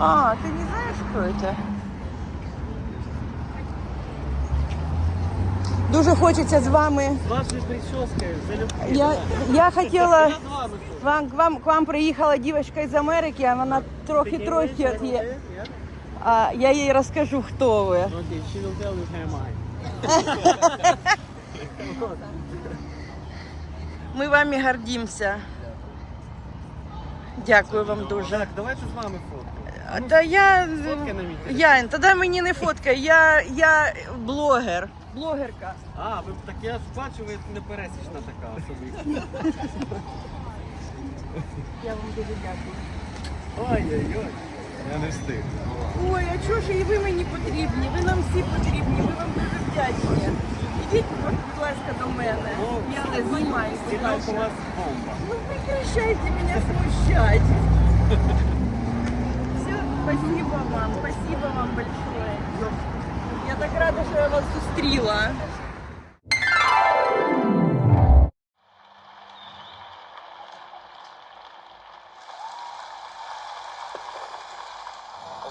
А, ты не знаешь, кто это? Дуже хочеться з вами. З залюбки. Я, я хотіла з вам, к вам, к вам приїхала дівчинка із Америки, а вона трохи-трохи. от є. А я їй розкажу, хто ви. Okay, she will tell you who am Ми вами гордимося. Дякую вам дуже. Так, давайте з вами фотку. А, Та я. Фотка на тоді мені не фоткай, я, я блогер. Блогерка. А, ви так я ж бачу, ви не пересічна така особиста. Я вам дуже дякую. Ой-ой-ой. Я не встиг. Ой, а чого ж і ви мені потрібні? Ви нам всі потрібні, ми вам дуже вдячні. Ідіть, будь ласка, до мене. Я не будь Стільок у вас бомба. Ну прекращайте меня смущать. Спасибо вам, спасибо вам большое. Я так рада, що я вас зустріла.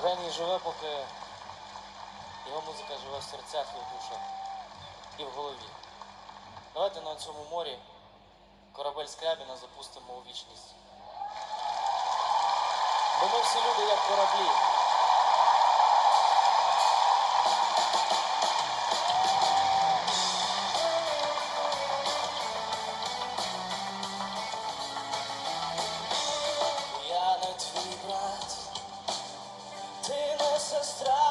Геній живе, поки його музика живе в серцях і в душах, і в голові. Давайте на цьому морі корабель Скрябіна запустимо у вічність ми всі люди як кораблі. Я не твій брат, ти не сестра.